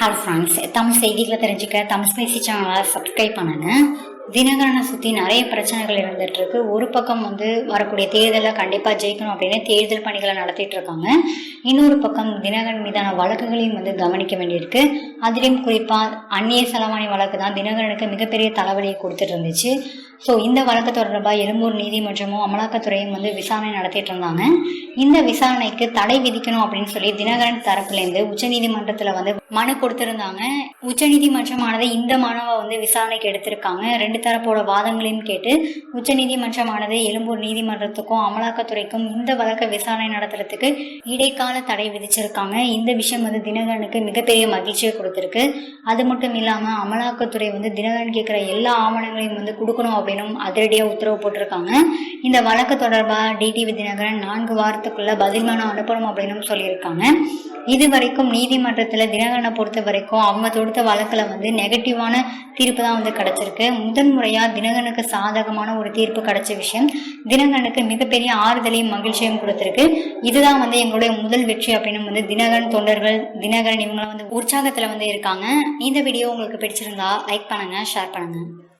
Hi friends Tamil செய்திகளை தெரிஞ்சுக்க Tamil spicy சேனலை சப்ஸ்கிரைப் பண்ணுங்க. தினகரனை சுற்றி நிறைய பிரச்சனைகள் இருந்துட்டு இருக்கு ஒரு பக்கம் வந்து வரக்கூடிய தேர்தலில் கண்டிப்பாக ஜெயிக்கணும் அப்படின்னு தேர்தல் பணிகளை நடத்திட்டு இருக்காங்க. இன்னொரு பக்கம் தினகரன் மீதான வழக்குகளையும் வந்து கவனிக்க வேண்டியிருக்கு. அதுலேயும் குறிப்பாக அந்நிய செலவாணி வழக்கு தான் தினகரனுக்கு மிகப்பெரிய தலைவலியை கொடுத்துட்டு இருந்துச்சு. ஸோ இந்த வழக்கு தொடர்பாக எழும்பூர் நீதிமன்றமும் அமலாக்கத்துறையும் வந்து விசாரணை நடத்திட்டு இருந்தாங்க. இந்த விசாரணைக்கு தடை விதிக்கணும் அப்படின்னு சொல்லி தினகரன் தரப்புலேருந்து உச்சநீதிமன்றத்தில் வந்து மனு கொடுத்திருந்தாங்க. உச்சநீதிமன்றமானது இந்த மனுவை வந்து விசாரணைக்கு எடுத்திருக்காங்க. ரெண்டு தரப்போட வாதங்களையும் கேட்டு உச்சநீதிமன்றமானது எழும்பூர் நீதிமன்றத்துக்கும் அமலாக்கத்துறைக்கும் இந்த வழக்கை விசாரணை நடத்துறதுக்கு இடைக்கால தடை விதிச்சிருக்காங்க. இந்த விஷயம் வந்து தினகரனுக்கு மிகப்பெரிய மகிழ்ச்சியை கொடுத்திருக்கு. அது மட்டும் இல்லாம அமலாக்கத்துறை வந்து தினகரன் கேட்குற எல்லா ஆவணங்களையும் வந்து கொடுக்கணும் அப்படின்னும் அதிரடியாக உத்தரவு போட்டிருக்காங்க. இந்த வழக்கு தொடர்பாக டிடிவி தினகரன் நான்கு வாரத்துக்குள்ள பதில் மனு அனுப்பணும் அப்படின்னு சொல்லியிருக்காங்க. இது வரைக்கும் நீதிமன்றத்தில் தினகரனை பொறுத்த வரைக்கும் அவங்க தொடுத்த வழக்கில் வந்து நெகட்டிவான தீர்ப்பு தான் வந்து கிடச்சிருக்கு. முதன் முறையாக சாதகமான ஒரு தீர்ப்பு கிடைச்ச விஷயம் தினகனுக்கு மிகப்பெரிய ஆறுதலையும் மகிழ்ச்சியும் கொடுத்துருக்கு. இதுதான் வந்து எங்களுடைய முதல் வெற்றி அப்படின்னு வந்து தினகரன் தொண்டர்கள் தினகரன் இவங்களாம் வந்து உற்சாகத்தில் வந்து இருக்காங்க. இந்த வீடியோ உங்களுக்கு பிடிச்சிருந்தா லைக் பண்ணுங்கள் ஷேர் பண்ணுங்கள்